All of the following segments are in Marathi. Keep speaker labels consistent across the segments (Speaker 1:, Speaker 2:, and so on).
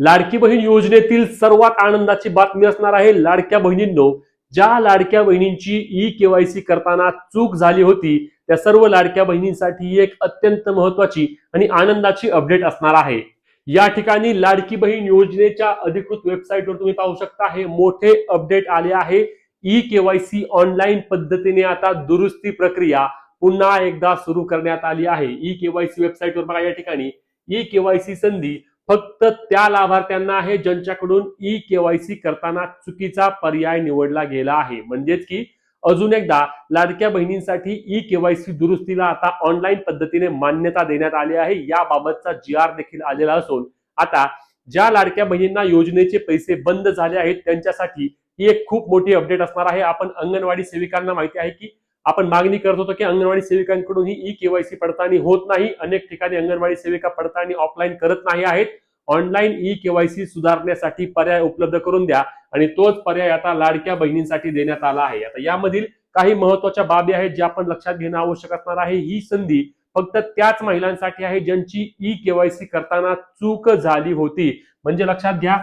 Speaker 1: लाडकी बहीण योजनेतील सर्वात आनंदाची बातमी असणार आहे लाडक्या बहिणींनो. ज्या लाडक्या बहिणींची ई केवायसी करताना चूक झाली होती त्या सर्व लाडक्या बहिणींसाठी एक अत्यंत महत्वाची आणि आनंदाची अपडेट असणार आहे. या ठिकाणी लाडकी बहीण योजनेच्या अधिकृत वेबसाईटवर तुम्ही पाहू शकता हे मोठे अपडेट आले आहे. ई केवायसी ऑनलाईन पद्धतीने आता दुरुस्ती प्रक्रिया पुन्हा एकदा सुरू करण्यात आली आहे. ई केवायसी वेबसाईटवर बघा या ठिकाणी. ई केवायसी संधी फक्त त्या लाभार्थ्यांना आहे ज्यांच्याकडून ई केवायसी करताना चुकीचा पर्याय निवडला गेला आहे. म्हणजेच की अजून एकदा लाडक्या बहिणींसाठी ई केवायसी दुरुस्तीला आता ऑनलाईन पद्धतीने मान्यता देण्यात आली आहे. याबाबतचा जी आर देखील आलेला असून आता ज्या लाडक्या बहिणींना योजनेचे पैसे बंद झाले आहेत त्यांच्यासाठी ही एक खूप मोठी अपडेट असणार आहे. आपण अंगणवाडी सेविकांना माहिती आहे की आपण मागणी करत होतो की अंगणवाडी सेविकांकडून ही ई केवायसी पडताळणी होत नाही. अनेक ठिकाणी अंगणवाडी सेविका पडताळणी ऑफलाईन करत नाही आहेत. ऑनलाईन ई केवायसी सुधारण्यासाठी पर्याय उपलब्ध करून द्या आणि तोच पर्याय आता लाडक्या बहिणींसाठी देण्यात आला आहे. आता यामधील काही महत्त्वाच्या बाबी आहेत ज्या आपण लक्षात घेणं आवश्यक असणार आहे. ही संधी फक्त त्याच महिलांसाठी आहे ज्यांची ई केवायसी करताना चूक झाली होती. म्हणजे लक्षात घ्या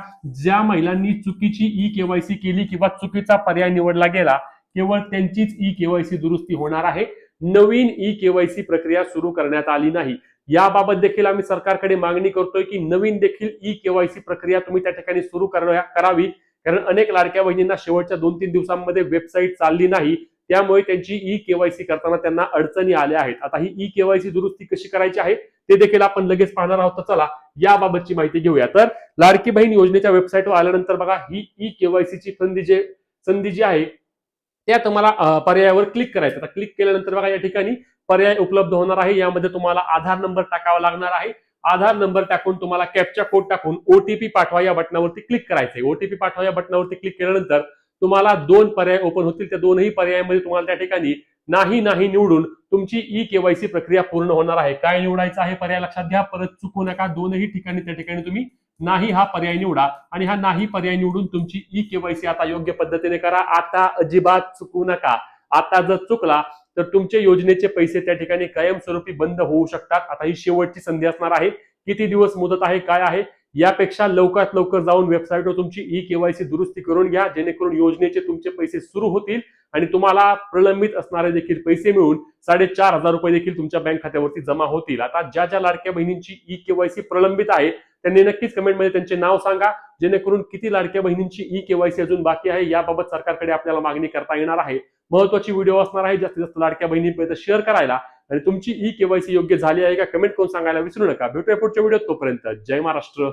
Speaker 1: ज्या महिलांनी चुकीची ई केवायसी केली किंवा चुकीचा पर्याय निवडला गेला केवळ त्यांचीच ई केवायसी दुरुस्ती होणार आहे. नवीन ई केवायसी प्रक्रिया सुरू करण्यात आली नाही. याबाबत देखील आम्ही सरकारकडे मागणी करतोय की नवीन देखील ई केवायसी प्रक्रिया तुम्ही त्या ठिकाणी सुरू करावी कारण अनेक लाडक्या बहिणींना शेवटच्या दोन तीन दिवसांमध्ये वेबसाईट चालली नाही. त्यामुळे त्यांची ई केवायसी करताना त्यांना अडचणी आल्या आहेत. आता ही ई केवायसी दुरुस्ती कशी करायची आहे ते देखील आपण लगेच पाहणार आहोत. चला याबाबतची माहिती घेऊया. तर लाडकी बहीण योजनेच्या वेबसाईटवर आल्यानंतर बघा ही ई केवायसीची संधी जे संधी जी आहे त्या तुम्हाला पर्यायावर क्लिक करायचं. आता क्लिक केल्यानंतर बघा या ठिकाणी पर्याय उपलब्ध होणार आहे. यामध्ये तुम्हाला आधार नंबर टाकावा लागणार आहे. आधार नंबर टाकून तुम्हाला कॅपचा कोड टाकून ओटीपी पाठवा या बटनावरती क्लिक करायचंय. ओटीपी पाठवा या बटनावरती क्लिक केल्यानंतर तुम्हाला दोन पर्याय ओपन होतील. त्या दोनही पर्यायामध्ये तुम्हाला त्या ठिकाणी नाही नाही निवडून तुमची ई केवायसी प्रक्रिया पूर्ण होणार आहे. काय निवडायचं आहे? पर्याय लक्षात घ्या. परत चुकू नका. दोनही ठिकाणी त्या ठिकाणी तुम्ही नाही हा पर्याय निवडा आणि हा नाही पर्याय निवडून तुमची ई केवायसी आता योग्य पद्धतीने करा. आता अजिबात चुकू नका. आता जर चुकला तर तुमचे योजनेचे पैसे त्या ठिकाणी कायमस्वरूपी बंद होऊ शकतात. आता ही शेवटची संधी असणार आहे. किती दिवस मुदत आहे काय आहे यापेक्षा लवकरात लवकर जाऊन वेबसाईटवर तुमची ई केवायसी दुरुस्ती करून घ्या. जेणेकरून योजनेचे तुमचे पैसे सुरू होतील आणि तुम्हाला प्रलंबित असणारे देखील पैसे मिळून साडेचार हजार रुपये देखील तुमच्या बँक खात्यावरती जमा होतील. आता ज्या ज्या लाडक्या बहिणींची ई केवायसी प्रलंबित आहे त्यांनी नक्कीच कमेंटमध्ये त्यांचे नाव सांगा. जेणेकरून किती लाडक्या बहिणींची ई केवायसी अजून बाकी आहे याबाबत सरकारकडे आपल्याला मागणी करता येणार आहे. महत्वाची व्हिडिओ असणार आहे. जास्तीत जास्त लाडक्या बहिणींपर्यंत शेअर करायला. आणि तुमची ई केवायसी योग्य झाली आहे का? कमेंट करून सांगायला विसरू नका. भेटूया पुढच्या व्हिडिओत. तोपर्यंत जय महाराष्ट्र.